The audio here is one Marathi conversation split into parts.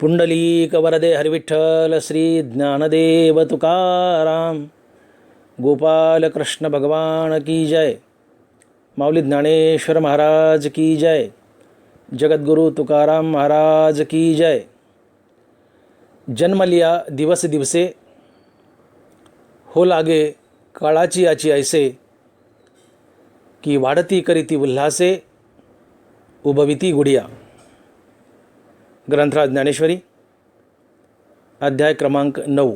पुंडलीक वरदे हरिविठ्ठल श्री ज्ञानदेव तुकाराम. गोपाल कृष्ण भगवान की जय. माऊली ज्ञानेश्वर महाराज की जय. जगद्गुरु तुकाराम महाराज की जय. जन्म लिया दिवस दिवसे हो लागे काळाची याची ऐसे की वाढती करीती उल्हासे उभविती गुडिया. ग्रंथराज ज्ञानेश्वरी अध्याय क्रमांक नऊ.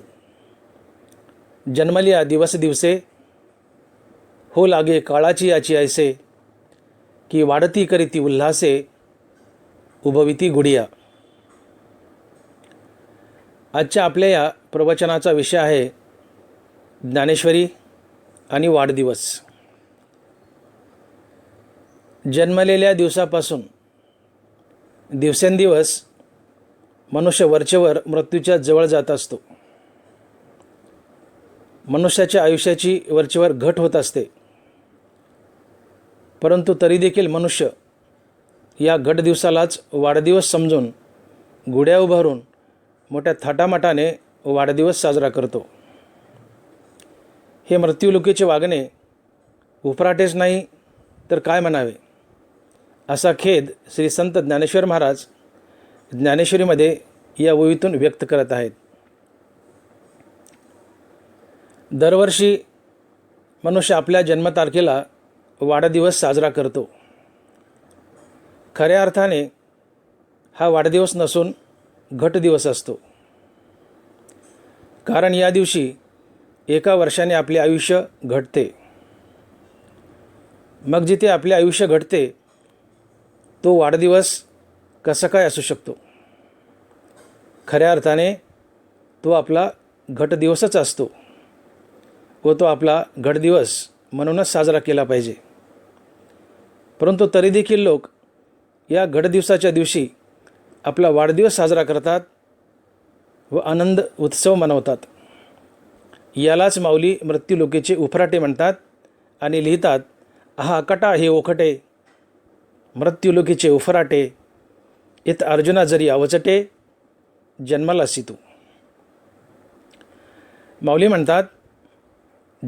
जन्मलिया दिवस दिवसे हो लागे काळाची याची ऐसे की वाढती करीती उल्हासे उभविती गुडिया. आजच्या आपल्या या प्रवचनाचा विषय आहे ज्ञानेश्वरी आणि वाढदिवस. जन्मलेल्या दिवसापासून दिवसेंदिवस मनुष्य वरचेवर मृत्यूच्या जवळ जात असतो. मनुष्याच्या आयुष्याची वरचेवर घट होत असते. परंतु तरी देखील मनुष्य या घट दिवसालाच वाढदिवस समजून गुड्या उभारून मोठ्या थाटामाटाने वाढदिवस साजरा करतो. हे मृत्यूलोकीचे वागणे उपराटेच नाही तर काय म्हणावे? असा खेद श्री संत ज्ञानेश्वर महाराज ज्ञानेश्वरीमध्ये या ओळीतून व्यक्त करत आहेत. दरवर्षी मनुष्य आपल्या जन्मतारखेला वाढदिवस साजरा करतो. खऱ्या अर्थाने हा वाढदिवस नसून घटदिवस असतो. कारण या दिवशी एका वर्षाने आपले आयुष्य घटते. मग जिथे आपले आयुष्य घटते तो वाढदिवस कसा काय असू शकतो? खऱ्या अर्थाने तो आपला घटदिवसच असतो. व तो आपला घटदिवस म्हणूनच साजरा केला पाहिजे. परंतु तरी देखील लोक या घटदिवसाच्या दिवशी आपला वाढदिवस साजरा करतात व आनंद उत्सव मनवतात. यालाच माऊली मृत्यूलोकेचे उफराटे म्हणतात आणि लिहितात आहा कटा हे ओखटे मृत्यूलोकीचे उफराटे येत अर्जुना जरी अवचटे जन्माला तू माऊली म्हणतात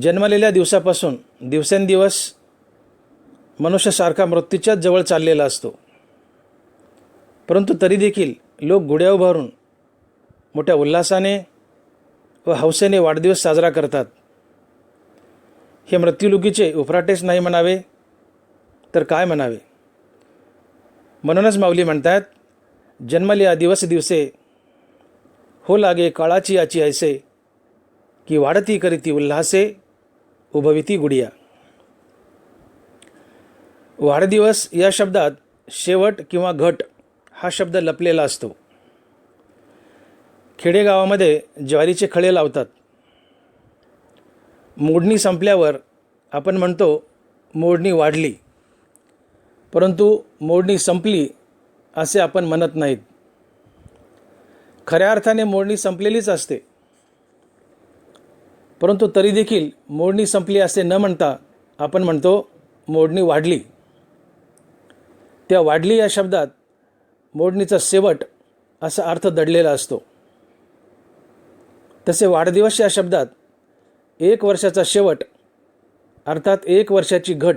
जन्मलेल्या दिवसापासून दिवसेंदिवस मनुष्यासारखा मृत्यूच्याच जवळ चाललेला असतो. परंतु तरी देखील लोक गुड्या उभारून मोठ्या उल्हासाने व हौसेने वाढदिवस साजरा करतात. हे मृत्यूलुकीचे उफराटेच नाही म्हणावे तर काय म्हणावे? म्हणूनच माऊली म्हणतात जन्मल्या दिवस दिवसे हो लागे काळाची याची ऐसे की वाढती करीती उल्हासे उभविती गुडिया. वाढदिवस या शब्दात शेवट किंवा घट हा शब्द लपलेला असतो. खेडेगावामध्ये ज्वारीचे खळे लावतात. मोडणी संपल्यावर आपण म्हणतो मोडणी वाढली. परंतु मोडणी संपली असे आपण म्हणत नाहीत. खऱ्या अर्थाने मोडणी संपलेलीच असते. परंतु तरी देखील मोडणी संपली असे न म्हणता आपण म्हणतो मोडणी वाढली. त्या वाढली या शब्दात मोडणीचा शेवट असा अर्थ दडलेला असतो. तसे वाढदिवस या शब्दात एक वर्षाचा शेवट अर्थात एक वर्षाची घट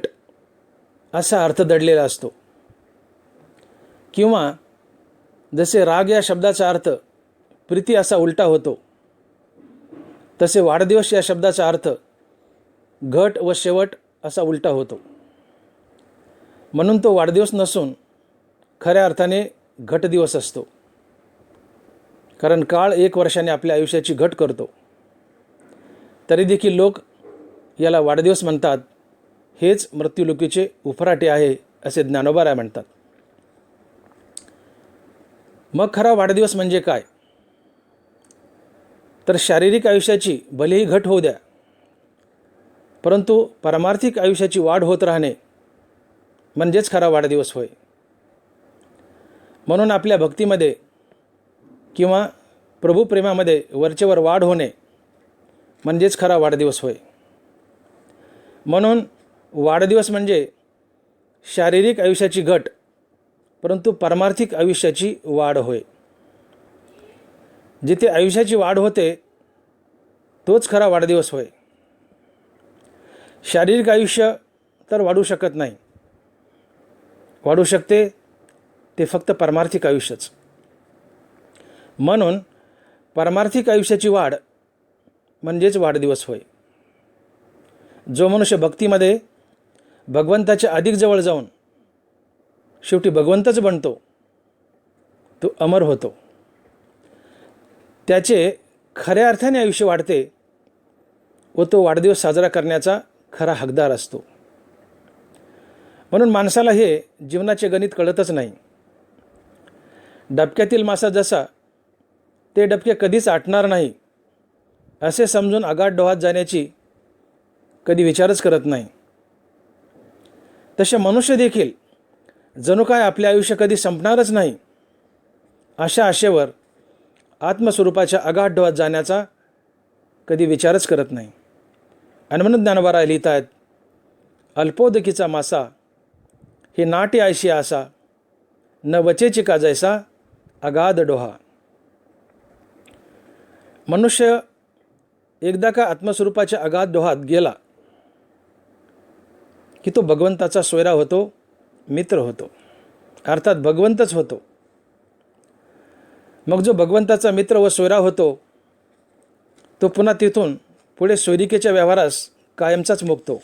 असा अर्थ दडलेला असतो. किंवा जसे राग या शब्दाचा अर्थ प्रीती असा उलटा होतो तसे वाढदिवस या शब्दाचा अर्थ घट व शेवट असा उलटा होतो. म्हणून तो वाढदिवस नसून खऱ्या अर्थाने घट दिवस असतो. कारण काळ एक वर्षाने आपल्या आयुष्याची घट करतो. तरी देखील लोक याला वाढदिवस म्हणतात हेच मृत्यूलोकीचे उफराटे आहे असे ज्ञानोबाराय म्हणतात. मग खरा वाढदिवस म्हणजे काय? तर शारीरिक आयुष्याची भलेही घट होऊ द्या परंतु पारमार्थिक आयुष्याची वाढ होत राहणे म्हणजेच खरा वाढदिवस होय. म्हणून आपल्या भक्तीमध्ये किंवा प्रभूप्रेमामध्ये वरचेवर वाढ होणे म्हणजेच खरा वाढदिवस होय. म्हणून वाढदिवस म्हणजे शारीरिक आयुष्याची घट परंतु पारमार्थिक आयुष्याची वाढ होय. जिथे आयुष्याची वाढ होते तोच खरा वाढदिवस होय. शारीरिक आयुष्य तर वाढू शकत नाही. वाढू शकते ते फक्त पारमार्थिक आयुष्यच. म्हणून पारमार्थिक आयुष्याची वाढ म्हणजेच वाढदिवस होय. जो मनुष्य भक्तीमध्ये भगवंताच्या अधिक जवळ जाऊन शेवटी भगवंतच बनतो. तो अमर होतो. त्याचे खऱ्या अर्थाने आयुष्य वाढते व तो वाढदिवस साजरा करण्याचा खरा हकदार असतो. म्हणून माणसाला हे जीवनाचे गणित कळतच नाही. डबक्यातील मासा जसा ते डबके कधीच आटणार नाही असे समजून आगाड डोहात जाण्याची कधी विचारच करत नाही. तसे मनुष्य देखील जणू काय आपले आयुष्य कधी संपणारच नाही. अशा आशेवर आत्मस्वरूपाच्या आगाढ डोहात जाण्याचा कधी विचारच करत नाही. अनमन ज्ञानवारा लिहित आहेत अल्पोदकीचा मासा हे नाट्य आयशी आसा न वचेची का जैसा अगाध डोहा. मनुष्य एकदा का आत्मस्वरूपाच्या अगाध डोहात गेला की तो भगवंताचा सोयरा होतो मित्र होतो. अर्थात भगवंतच होतो. मग जो भगवंताचा मित्र व सोयरा होतो तो पुन्हा तिथून पुढे सोयरिकेच्या व्यवहारास कायमचाच मुकतो.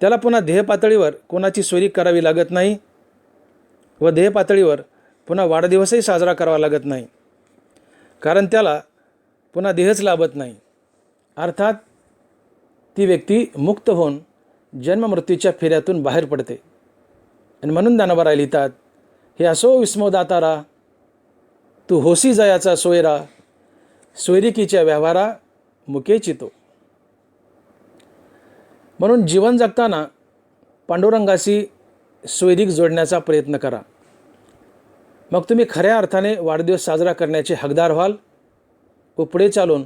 त्याला पुन्हा ध्येयपातळीवर कोणाची सोयरी करावी लागत नाही व ध्येयपातळीवर पुन्हा वाढदिवसही साजरा करावा लागत नाही. कारण त्याला पुन्हा देहच लाभत नाही. अर्थात ती व्यक्ती मुक्त होऊन जन्ममृत्यूच्या फेऱ्यातून बाहेर पडते. आणि म्हणून ज्ञानोबाराय लिहितात हे असो विस्मोदातारा तू होसी जयाचा सोयरा सोयरिकीच्या व्यवहारा मुके चितो. म्हणून जीवन जगताना पांडुरंगाशी सोयरीक जोडण्याचा प्रयत्न करा. मग तुम्ही खऱ्या अर्थाने वाढदिवस साजरा करण्याचे हकदार व्हाल व पुढे चालून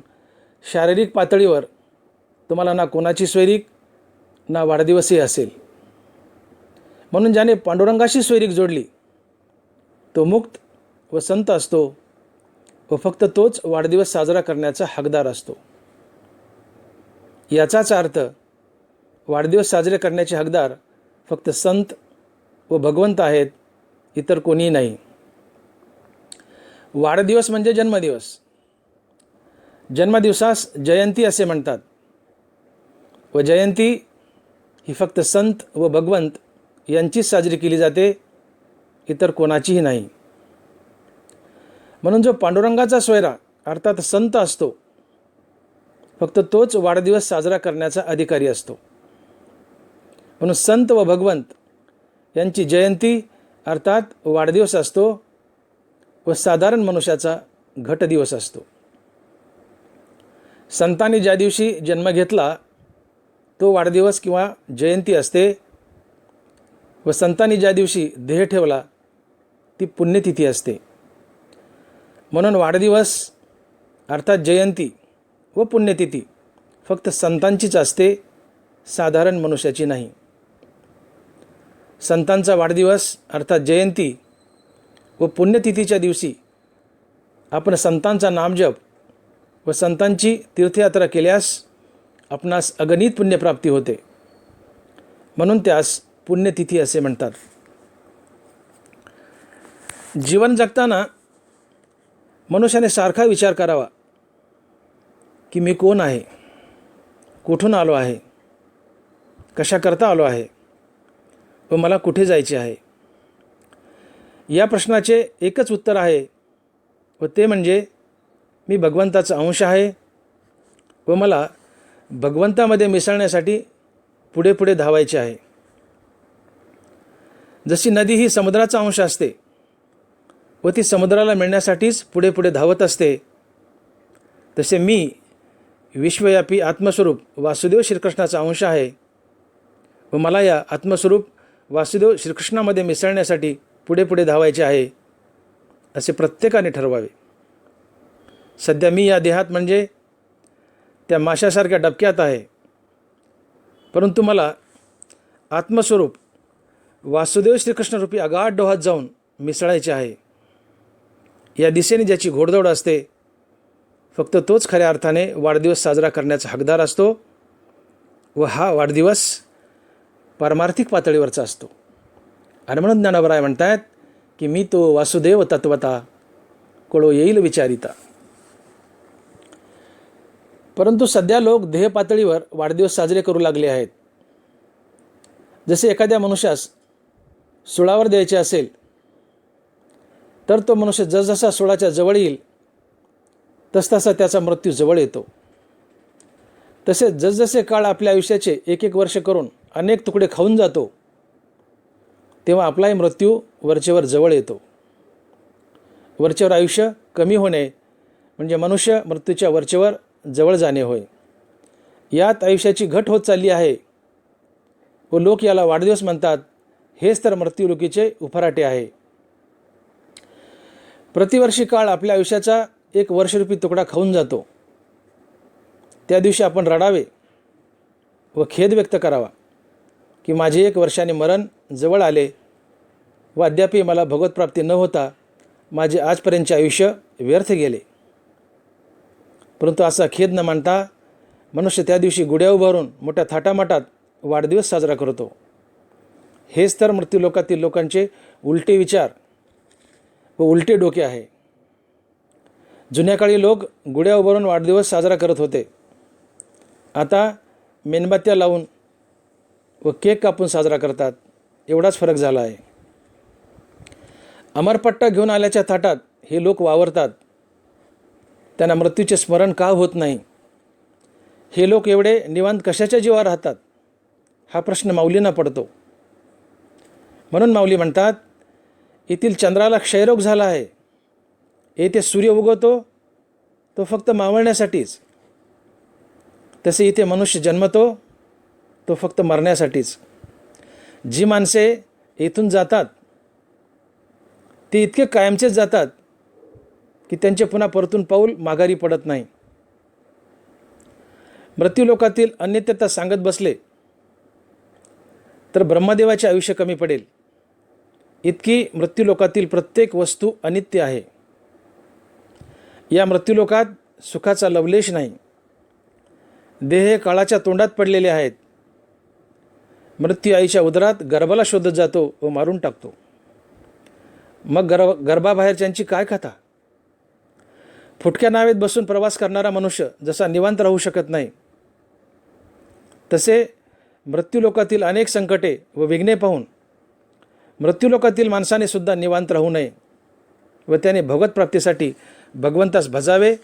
शारीरिक पातळीवर तुम्हाला ना कोणाची सोयरीक ना वाढदिवसही असेल. म्हणून ज्याने पांडुरंगाशी स्वैरिक जोडली तो मुक्त व संत असतो व फक्त तोच वाढदिवस साजरा करण्याचा हकदार असतो. याचाच अर्थ वाढदिवस साजरे करण्याचे हकदार फक्त संत व भगवंत आहेत इतर कोणीही नाही. वाढदिवस म्हणजे जन्मदिवस. जन्मदिवसास जयंती असे म्हणतात. व जयंती ही फक्त संत व भगवंत यांचीच साजरी केली जाते इतर कोणाचीही नाही. म्हणून जो पांडुरंगाचा सोयरा अर्थात संत असतो फक्त तोच वाढदिवस साजरा करण्याचा अधिकारी असतो. म्हणून संत व भगवंत यांची जयंती अर्थात वाढदिवस असतो व साधारण मनुष्याचा घटदिवस असतो. संतांनी ज्या दिवशी जन्म घेतला तो वाढदिवस किंवा जयंती असते व संतांनी ज्या दिवशी ध्येय ठेवला ती पुण्यतिथी असते. म्हणून वाढदिवस अर्थात जयंती व पुण्यतिथी फक्त संतांचीच असते साधारण मनुष्याची नाही. संतांचा वाढदिवस अर्थात जयंती व पुण्यतिथीच्या दिवशी आपण संतांचा नामजप व संतांची तीर्थयात्रा केल्यास आपणास अगणित पुण्यप्राप्ती होते. म्हणून त्यास पुण्यतिथी असे म्हणतात. जीवन जगताना मनुष्याने सारखा विचार करावा की मी कोण आहे? कुठून आलो आहे? कशाकरता आलो आहे? व मला कुठे जायचे आहे? या प्रश्नाचे एकच उत्तर आहे व ते म्हणजे मी भगवंताचा अंश आहे व मला भगवंतामध्ये मिसळण्यासाठी पुढे पुढे धावायचे आहे. जशी नदी ही समुद्राचा अंश असते व ती समुद्राला मिळण्यासाठीच पुढे पुढे धावत असते तसे मी विश्वव्यापी आत्मस्वरूप वासुदेव श्रीकृष्णाचा अंश आहे व मला या आत्मस्वरूप वासुदेव श्रीकृष्णामध्ये मिसळण्यासाठी पुढे पुढे धावायचे आहे असे प्रत्येकाने ठरवावे. सध्या मी या देहात म्हणजे त्या माशासारख्या डबक्यात आहे परंतु मला आत्मस्वरूप वासुदेव श्रीकृष्णरूपी आगाढ डोहात जाऊन मिसळायचे आहे. या दिशेने ज्याची घोडदौड असते फक्त तोच खऱ्या अर्थाने वाढदिवस साजरा करण्याचा हकदार असतो व हा वाढदिवस पारमार्थिक पातळीवरचा असतो. आणि म्हणून ज्ञानोबराय म्हणतात की मी तो वासुदेव तत्वता कोळो येईल विचारिता. परंतु सध्या लोक ध्येय पातळीवर वाढदिवस साजरे करू लागले आहेत. जसे एखाद्या मनुष्यास सुळावर द्यायचे असेल तर तो मनुष्य जसजसा सुळाच्या जवळ येईल तसतसा त्याचा मृत्यू जवळ येतो. तसेच जसजसे काळ आपल्या आयुष्याचे एक एक वर्ष करून अनेक तुकडे खाऊन जातो तेव्हा आपलाही मृत्यू वरचेवर जवळ येतो. वरचेवर आयुष्य कमी होणे म्हणजे मनुष्य मृत्यूच्या वरचेवर जवळ जाणे होय. यात आयुष्याची घट होत चालली आहे. व लोक याला वाढदिवस म्हणतात. हेच तर मृत्यूलोकीचे उफराटे आहे. प्रतिवर्षी काळ आपल्या आयुष्याचा एक वर्षरूपी तुकडा खाऊन जातो. त्या दिवशी आपण रडावे व खेद व्यक्त करावा की माझे एक वर्षाने मरण जवळ आले व अद्यापही मला भगवतप्राप्ती न होता माझे आजपर्यंतचे आयुष्य व्यर्थ गेले. परंतु असा खेद न मानता मनुष्य त्या दिवशी गुड्या उभारून मोठ्या थाटामाटात वाढदिवस साजरा करतो. हेच तर मृत्यूलोकातील लोकांचे उलटे विचार व उलटे डोके आहे. जुन्या काळी लोक गुड्या उभारून वाढदिवस साजरा करत होते. आता मेणबत्त्या लावून व केक कापून साजरा करतात. एवढाच फरक झाला आहे. अमरपट्टा घेऊन आल्याच्या थाटात हे लोक वावरतात. त्यांना मृत्यूचे स्मरण का होत नाही? हे लोक एवढे निवांत कशाच्या जीवा राहतात? हा प्रश्न माऊलींना पडतो. म्हणून माऊली म्हणतात येथील चंद्राला क्षयरोग झाला आहे. येथे सूर्य उगवतो तो फक्त मावळण्यासाठीच. तसे इथे मनुष्य जन्मतो तो फक्त मरण्यासाठीच. जी माणसे येथून जातात ते इतके कायमचेच जातात की त्यांचे पुन्हा परतून पाऊल माघारी पडत नाही. मृत्यूलोकातील अन्यत्यता सांगत बसले तर ब्रह्मदेवाचे आयुष्य कमी पडेल. इतकी मृत्यूलोकातील प्रत्येक वस्तू अनित्य आहे. या मृत्यूलोकात सुखाचा लवलेश नाही. देह हे काळाच्या तोंडात पडलेले आहेत. मृत्यू आईच्या उदरात गर्भाला शोधत जातो व मारून टाकतो. मग गर्भ गर्भाबाहेरच्यांची काय कथा फुटक्या नावेत बसून प्रवास करणारा मनुष्य जसा निवांत राहू शकत नाही तसे मृत्यूलोकातील अनेक संकटे व विघ्ने पाहून मृत्यूलोकातील माणसाने सुद्धा निवांत राहू नये व त्याने भगवत प्राप्तीसाठी भगवंतास भजावे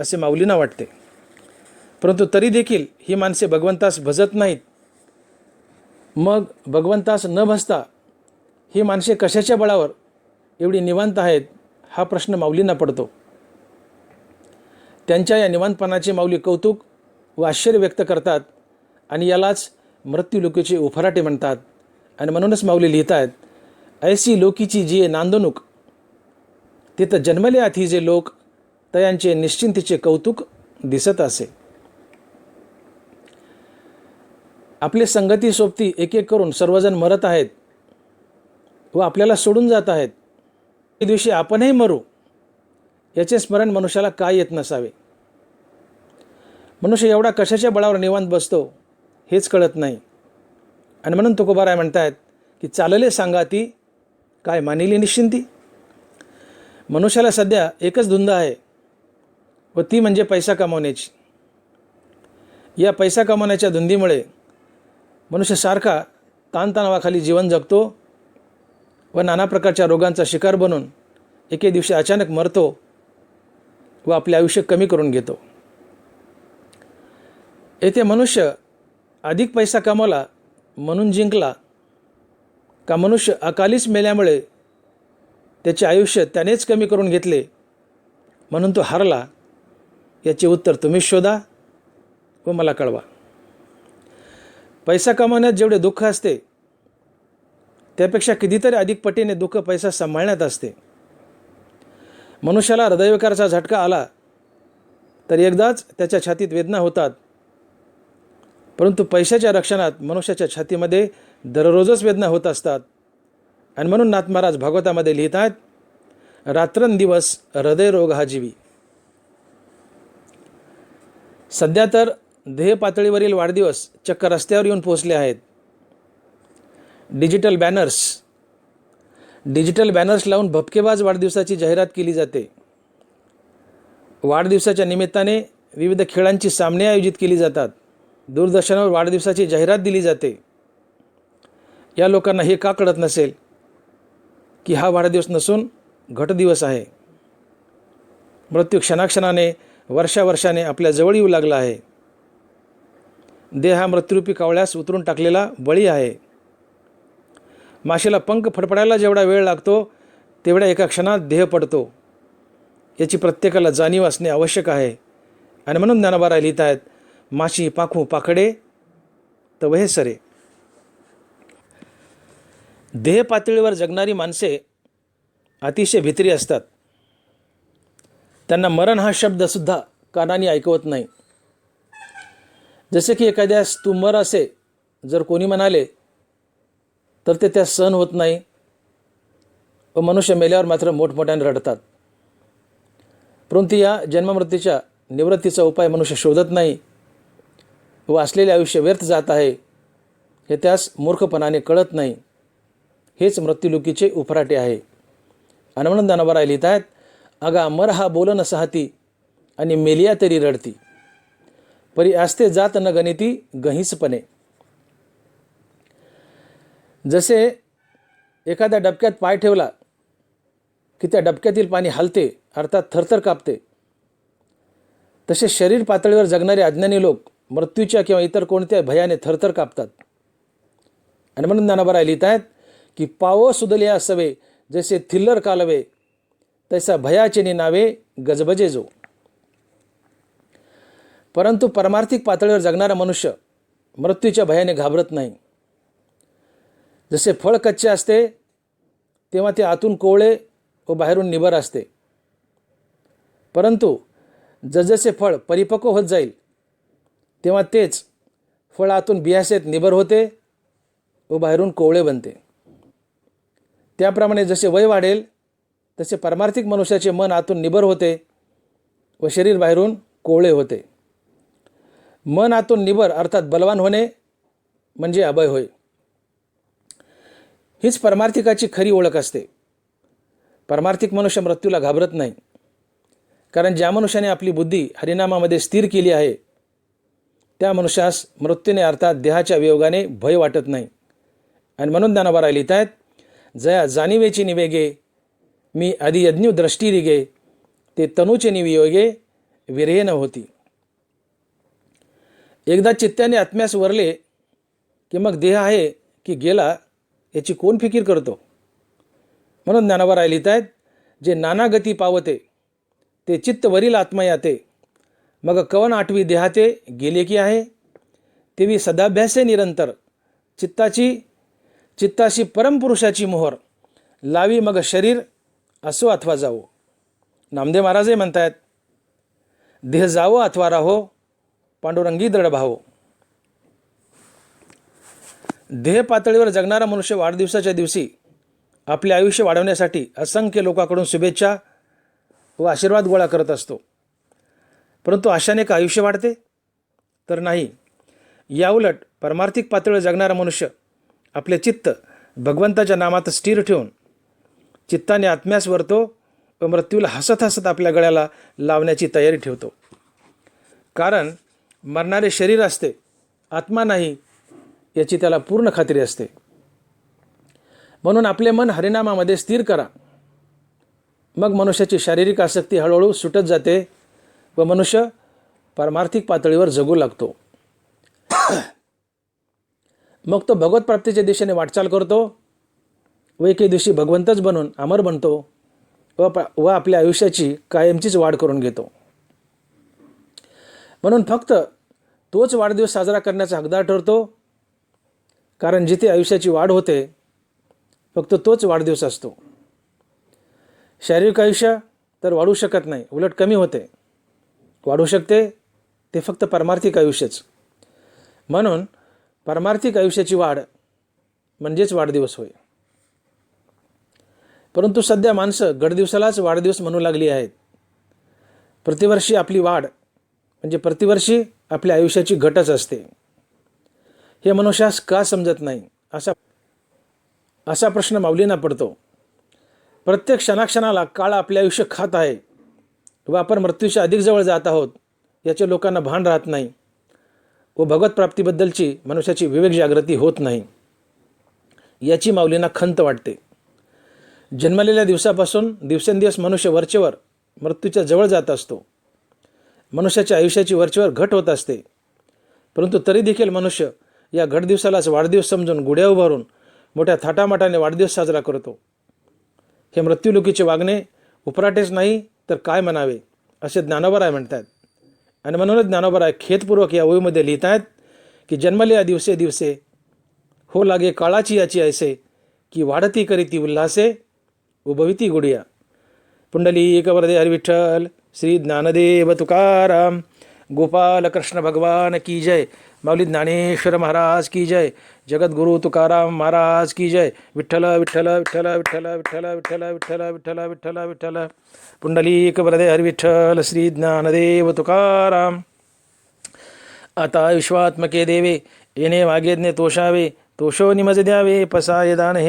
असे माऊलींना वाटते. परंतु तरी देखील ही माणसे भगवंतास भजत नाहीत. मग भगवंतास न भजता ही माणसे कशाच्या बळावर एवढी निवांत आहेत हा प्रश्न माऊलींना पडतो. त्यांच्या या निवांतपणाचे माऊली कौतुक व आश्चर्य व्यक्त करतात आणि यालाच मृत्यूलोकीचे उफराटे म्हणतात. आणि म्हणूनच माऊली लिहित आहेत ऐसी लोकीची जी नांदणूक तिथं जन्मले आधी जे लोक तयांचे निश्चिंतीचे कौतुक दिसत असे. आपले संगती सोबती एक एक करून सर्वजण मरत आहेत व आपल्याला सोडून जात आहेत. त्या दिवशी आपणही मरू याचे स्मरण मनुष्याला काय येत नसावे? मनुष्य एवढा कशाच्या बळावर निवांत बसतो हेच कळत नाही. आणि म्हणून तुकोबाराय म्हणतायत की चालले सांगा ती काय मानिली निश्चिंती? मनुष्याला सध्या एकच धुंद आहे व ती म्हणजे पैसा कमावण्याची. या पैसा कमावण्याच्या धुंदीमुळे मनुष्य सारखा ताणतणावाखाली जीवन जगतो व नाना प्रकारच्या रोगांचा शिकार बनून एके दिवशी अचानक मरतो व आपले आयुष्य कमी करून घेतो. येथे मनुष्य अधिक पैसा कमावला म्हणून जिंकला. का मनुष्य अकालीच मेल्यामुळे त्याचे आयुष्य त्यानेच कमी करून घेतले. म्हणून तो हारला. याचे उत्तर तुम्हीच शोधा व मला कळवा. पैसा कमावण्यात जेवढे दुःख असते त्यापेक्षा कितीतरी अधिक पटीने दुःख पैसा सांभाळण्यात असते. मनुष्याला हृदयविकाराचा झटका आला तर एकदाच त्याच्या छातीत वेदना होतात. परंतु पैशाच्या रक्षणात मनुष्याच्या छातीमध्ये दररोजच वेदना होत असतात. आणि म्हणून नाथ महाराज भागवतामध्ये लिहित आहेत रात्रंदिवस हृदयरोग हा जीवी. सध्या तर ध्येय पातळीवरील वाढदिवस चक्क रस्त्यावर येऊन पोहोचले आहेत. Digital banners. डिजिटल बॅनर्स लावून भपकेबाज वाढदिवसाची जाहिरात केली जाते. वाढदिवसाच्या निमित्ताने विविध खेळांची सामने आयोजित केली जातात. दूरदर्शनावर वाढदिवसाची जाहिरात दिली जाते. या लोकांना हे का कळत नसेल की हा वाढदिवस नसून घटदिवस आहे? मृत्यू क्षणाक्षणाने वर्षावर्षाने आपल्या जवळ येऊ लागला आहे. देह हा मृत्यूरूपी कावळ्यास उतरून टाकलेला बळी आहे. माशेला पंख फडफडायला जेवढा वेळ लागतो तेवढ्या एका क्षणात देह पडतो. याची प्रत्येकाला जाणीव असणे आवश्यक आहे. आणि म्हणून ज्ञानोबा लिहित आहेत माशी पाखू पाखडे तवहे सरे. देह पातळीवर जगणारी माणसे अतिशय भित्री असतात. त्यांना मरण हा शब्दसुद्धा कानाने ऐकवत नाही. जसे की एखाद्यास तू मर असे जर कोणी म्हणाले तर ते त्या सहन होत नाही. व मनुष्य मेल्यावर मात्र मोठमोठ्याने रडतात. परंतु या जन्ममृत्यूच्या निवृत्तीचा उपाय मनुष्य शोधत नाही. व असलेले आयुष्य व्यर्थ जात आहे हे त्यास मूर्खपणाने कळत नाही. हेच मृत्यूलुकीचे उफराटे आहे. आणि म्हणून लिहित आहेत अगा मर हा बोलन सहाती आणि मेलिया तरी रडती. परी आस्ते जात न गणिती गहिसपणे. जसे एखाद्या डबक्यात पाय ठेवला की त्या डबक्यातील पाणी हलते अर्थात थरथर कापते तसे शरीर पातळीवर जगणारे अज्ञानी लोक मृत्यूच्या किंवा इतर कोणत्या भयाने थरथर कापतात. आणि म्हणून ज्ञानाबराय लिहित आहेत की पावो सुदले असवे जसे थिल्लर कालवे तैसा भयाचे निनावे गजबजे जो. परंतु परमार्थिक पातळीवर जगणारा मनुष्य मृत्यूच्या भयाने घाबरत नाही. जसे फळ कच्चे असते तेव्हा ते आतून कोवळे व बाहेरून निबर असते. परंतु जसजसे फळ परिपक्व होत जाईल तेव्हा तेच फळ आतून बियासेत निबर होते व बाहेरून कोवळे बनते. त्याप्रमाणे जसे वय वाढेल तसे परमार्थिक मनुष्याचे मन आतून निबर होते व शरीर बाहेरून कोवळे होते. मन आतून निबर अर्थात बलवान होणे म्हणजे अभय होय. हीच परमार्थिकाची खरी ओळख असते. परमार्थिक मनुष्य मृत्यूला घाबरत नाही. कारण ज्या मनुष्याने आपली बुद्धी हरिनामामध्ये स्थिर केली आहे त्या मनुष्यास मृत्यूने अर्थात देहाच्या वियोगाने भय वाटत नाही. आणि म्हणून ज्ञानोबा लिहित आहेत जया जाणिवेची निवेगे मी अधियज्ञू दृष्टी रिगे ते तनूचे निवियोगे विरहे न होती. एकदा चित्त्याने आत्म्यास वरले की मग देह आहे की गेला याची कोण फिकीर करतो? म्हणून ज्ञानावर लिहित आहेत जे नाना गती पावते ते चित्त वरील आत्मा याते. मग कवन आठवी देहाते गेले की आहे? तेवी सदाभ्यासे निरंतर. चित्ताची चित्ताशी परमपुरुषाची मोहर. लावी मग शरीर असो अथवा जावो. नामदेव महाराजही म्हणतायत देह जावो अथवा राहो पांडुरंगी दृढ भावो. देह पातळीवर जगणारा मनुष्य वाढदिवसाच्या दिवशी आपले आयुष्य वाढवण्यासाठी असंख्य लोकांकडून शुभेच्छा व आशीर्वाद गोळा करत असतो. परंतु आशाने का आयुष्य वाढते? तर नाही. याउलट परमार्थिक पातळीवर जगणारा मनुष्य आपले चित्त भगवंताच्या नामात स्थिर ठेवून चित्ताने आत्म्यास वरतो व मृत्यूला हसत हसत आपल्या गळ्याला लावण्याची तयारी ठेवतो. कारण मरणारे शरीर असते आत्मा नाही याची त्याला पूर्ण खात्री असते. म्हणून आपले मन हरिनामामध्ये स्थिर करा. मग मनुष्याची शारीरिक आसक्ती हळूहळू सुटत जाते व मनुष्य परमार्थिक पातळीवर जगू लागतो. मग तो भगवत प्राप्तीच्या दिशेने वाटचाल करतो व एके दिवशी भगवंतच बनून अमर बनतो व व आपल्या आयुष्याची कायमचीच वाढ करून घेतो. म्हणून फक्त तोच वाढदिवस साजरा करण्याचा हकदार ठरतो कारण जिथे आयुष्याची वाढ होते फक्त तोच वाढदिवस असतो. शारीरिक आयुष्य तर वाढू शकत नाही उलट कमी होते. वाढू शकते? ते फक्त परमार्थिक आयुष्यच. म्हणून परमार्थिक आयुष्याची वाढ म्हणजेच वाढदिवस होय. परंतु सध्या माणसं गडदिवसालाच वाढदिवस म्हणू लागली आहेत. प्रतिवर्षी आपली वाढ म्हणजे प्रतिवर्षी आपल्या आयुष्याची घटच असते. हे मनुष्यास का समजत नाही? असा असा प्रश्न माऊलींना पडतो. प्रत्येक क्षणाक्षणाला काळ आपले आयुष्य खात आहे. व आपण मृत्यूशी अधिक जवळ जात आहोत याचे लोकांना भान राहत नाही व भगवत प्राप्तीबद्दलची मनुष्याची विवेक जागृती होत नाही. याची माऊलींना खंत वाटते. जन्मलेल्या दिवसापासून दिवसेंदिवस मनुष्य वरचेवर मृत्यूच्या जवळ जात असतो. मनुष्याच्या आयुष्याची वरचेवर घट होत असते. परंतु तरी देखील मनुष्य या घटदिवसालाच वाढदिवस समजून गुढ्या उभारून मोठ्या थाटामाटाने वाढदिवस साजरा करतो. हे मृत्यूलोकीचे वागणे उपराटेच नाही तर काय म्हणावे? असे ज्ञानोबराय म्हणतात आणि म्हणूनच ज्ञानोबराय खेदपूर्वक या ओळीमध्ये लिहित आहेत की जन्मल्या दिवसे दिवसे हो लागे काळाची याची ऐसे की वाढती करीती उल्हासे उभविती गुडिया. पुंडली एक वरदे हरिविठ्ठल श्री ज्ञानदेव तुकाराम गोपाल कृष्ण भगवान की जय. माऊली ज्ञानेश्वर महाराज की जय। जगद्गुरु तुकाराम महाराज की जय। विठ्ठल विठ्ठल विठ्ठल विठ्ठल विठ्ठल विठ्ठल विठ्ठल विठ्ठल विठ्ठल विठ्ठल। पुंडलीक वरदे हरिविठ्ठल श्री ज्ञानदेव तुकाराम। आता विश्वात्मके देवे येणे वागेज्ञे तोषावे तोषो निमज द्यावे पसाय दान हे